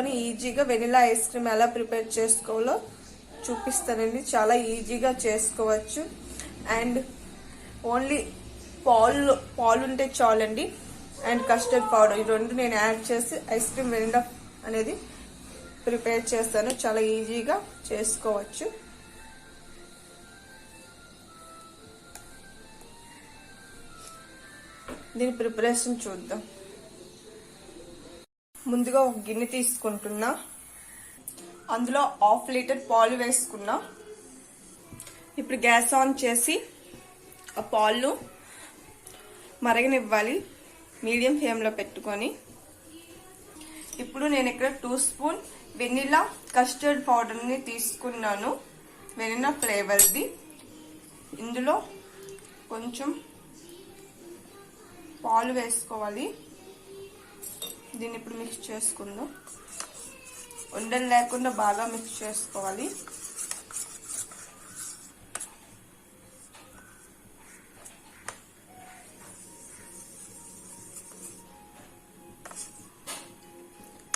ఇంట్లోనే ఈజీగా vanilla ice cream ఎలా ప్రిపేర్ చేసుకోవాలో చూపిస్తానండి. చాలా ఈజీగా చేసుకోవచ్చు. అండ్ ఓన్లీ పాలు పాలు ఉంటే చాలండి. అండ్ కస్టర్డ్ పౌడర్ ఈ రెండు నేను యాడ్ చేసి ఐస్ క్రీమ్ వెనిలా అనేది ప్రిపేర్ చేస్తాను. చాలా ఈజీగా చేసుకోవచ్చు. దీని ప్రిపరేషన్ చూద్దాం. ముందుగా ఒక గిన్నె తీసుకుంటున్నా. అందులో హాఫ్ లీటర్ పాలు వేసుకున్నా. ఇప్పుడు గ్యాస్ ఆన్ చేసి ఆ పాలు మరగనివ్వాలి. మీడియం ఫ్లేమ్లో పెట్టుకొని. ఇప్పుడు నేను ఇక్కడ టూ స్పూన్ వెనిలా కస్టర్డ్ పౌడర్ని తీసుకున్నాను. వెనిలా ఫ్లేవర్ది. ఇందులో కొంచెం పాలు వేసుకోవాలి. దీన్ని ఇప్పుడు మిక్స్ చేసుకుందాం. ఉండలు లేకుండా బాగా మిక్స్ చేసుకోవాలి.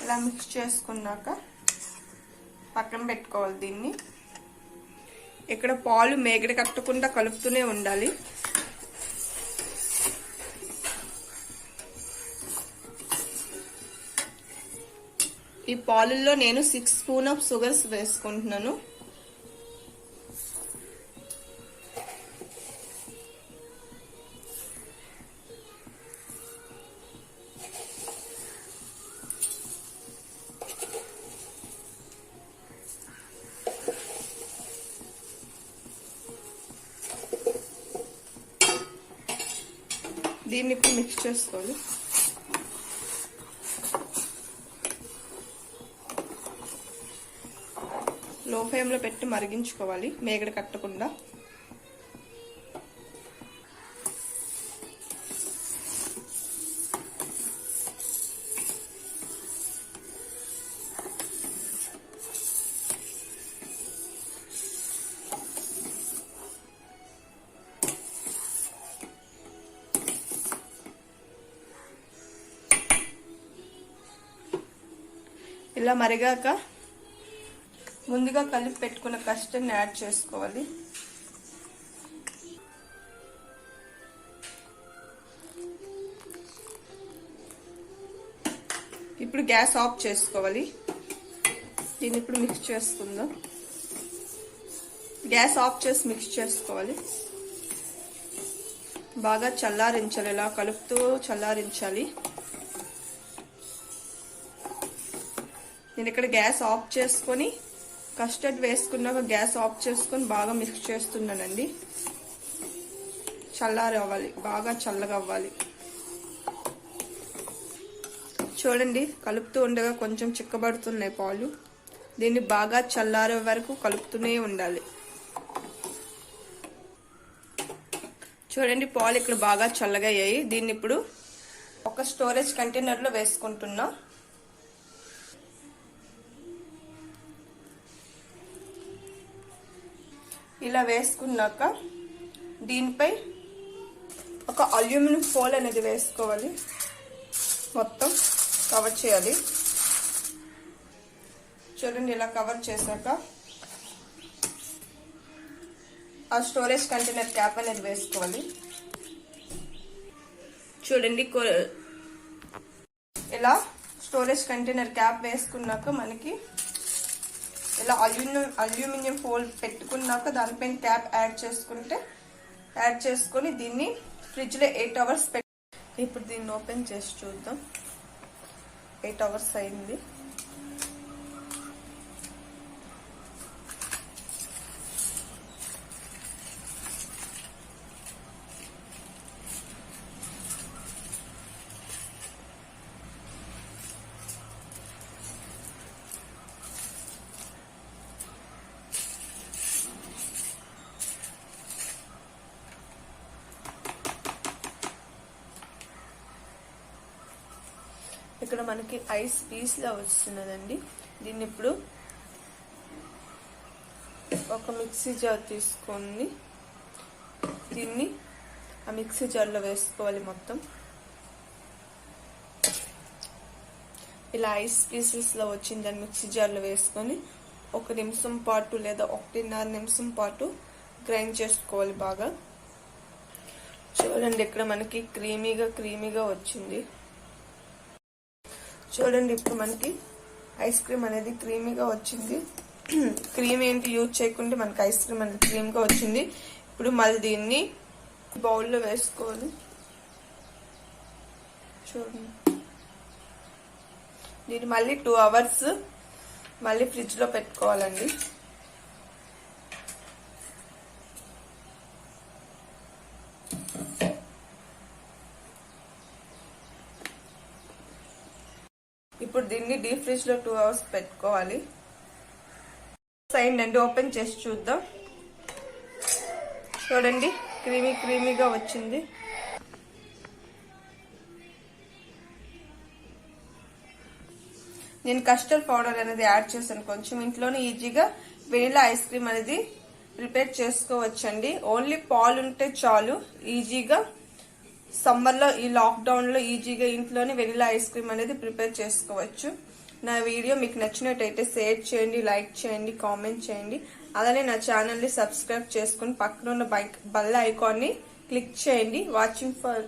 ఇలా మిక్స్ చేసుకున్నాక పక్కన పెట్టుకోవాలి దీన్ని. ఇక్కడ పాలు మేగడ కట్టకుండా కలుపుతూనే ఉండాలి. ఈ పాలుల్లో నేను సిక్స్ స్పూన్ ఆఫ్ షుగర్స్ వేసుకుంటున్నాను. దీన్ని ఇప్పుడు మిక్స్ చేసుకోవాలి. లో ఫ్లేమ్లో పెట్టి మరిగించుకోవాలి మేగడ కట్టకుండా. ఇలా మరిగాక ముందుగా కలిపి పెట్టుకున్న కస్టర్డ్ని యాడ్ చేసుకోవాలి. ఇప్పుడు గ్యాస్ ఆఫ్ చేసుకోవాలి. దీన్ని ఇప్పుడు మిక్స్ చేసుకుందాం. గ్యాస్ ఆఫ్ చేసి మిక్స్ చేసుకోవాలి. బాగా చల్లారించాలి ఇలా కలుపుతూ చల్లారించాలి. నేను ఇక్కడ గ్యాస్ ఆఫ్ చేసుకొని కస్టర్డ్ వేసుకున్నాక గ్యాస్ ఆఫ్ చేసుకొని బాగా మిక్స్ చేస్తున్నానండి. చల్లారి అవ్వాలి బాగా చల్లగా అవ్వాలి. చూడండి కలుపుతూ ఉండగా కొంచెం చిక్కబడుతున్నాయి పాలు. దీన్ని బాగా చల్లారే వరకు కలుపుతూనే ఉండాలి. చూడండి పాలు ఇక్కడ బాగా చల్లగా అయ్యాయి. దీన్ని ఇప్పుడు ఒక స్టోరేజ్ కంటైనర్లో వేసుకుంటున్నా. ఇలా వేసుకున్నాక దీనిపై ఒక అల్యూమినియం ఫోల్ అనేది వేసుకోవాలి. మొత్తం కవర్ చేయాలి. చూడండి ఇలా కవర్ చేశాక ఆ స్టోరేజ్ కంటైనర్ క్యాప్ అనేది వేసుకోవాలి. చూడండి ఇలా స్టోరేజ్ కంటైనర్ క్యాప్ వేసుకున్నాక మనకి ఇలా అల్యూమినియం అల్యూమినియం ఫోల్ పెట్టుకున్నాక దానిపైన క్యాప్ యాడ్ చేసుకుంటే యాడ్ చేసుకొని దీన్ని ఫ్రిడ్జ్లో ఎయిట్ అవర్స్ పెట్టి ఇప్పుడు దీన్ని ఓపెన్ చేసి చూద్దాం. ఎయిట్ అవర్స్ అయింది. ఇక్కడ మనకి ఐస్ పీస్ లా వస్తున్నదండి. దీన్ని ఇప్పుడు ఒక మిక్సీ జార్ తీసుకొని దీన్ని ఆ మిక్సీ జార్లో వేసుకోవాలి మొత్తం. ఇలా ఐస్ పీసెస్లో వచ్చిందని మిక్సీ జార్లో వేసుకొని ఒక నిమిషం పాటు లేదా ఒకటిన్నర నిమిషం పాటు గ్రైండ్ చేసుకోవాలి బాగా. చూడండి ఇక్కడ మనకి క్రీమీగా క్రీమీగా వచ్చింది. చూడండి ఇప్పుడు మనకి ఐస్ క్రీమ్ అనేది క్రీమీగా వచ్చింది. క్రీమ్ ఏంటి యూజ్ చేయకుండా మనకి ఐస్ క్రీమ్ అనేది క్రీమ్గా వచ్చింది. ఇప్పుడు మళ్ళీ దీన్ని బౌల్లో వేసుకోవాలి. చూడండి. దీన్ని మళ్ళీ టూ అవర్స్ మళ్ళీ ఫ్రిడ్జ్లో పెట్టుకోవాలండి. ఇప్పుడు దీన్ని డీప్ ఫ్రిడ్జ్లో టూ అవర్స్ పెట్టుకోవాలి. అయిందండి ఓపెన్ చేసి చూద్దాం. చూడండి క్రీమీ క్రీమీగా వచ్చింది. నేను కస్టర్డ్ పౌడర్ అనేది యాడ్ చేశాను. కొంచెం ఇంట్లోనే ఈజీగా వెనిలా ఐస్ క్రీమ్ అనేది ప్రిపేర్ చేసుకోవచ్చండి. ఓన్లీ పాలు ఉంటే చాలు ఈజీగా సమ్మర్లో ఈ లాక్డౌన్లో ఈజీగా ఇంట్లోనే వెనిలా ఐస్ క్రీమ్ అనేది ప్రిపేర్ చేసుకోవచ్చు. నా వీడియో మీకు నచ్చినట్టయితే షేర్ చేయండి లైక్ చేయండి కామెంట్ చేయండి. అలానే నా ఛానల్ని సబ్స్క్రైబ్ చేసుకుని పక్కన ఉన్న బైక్ బల్ల ఐకాన్ని క్లిక్ చేయండి. Watching for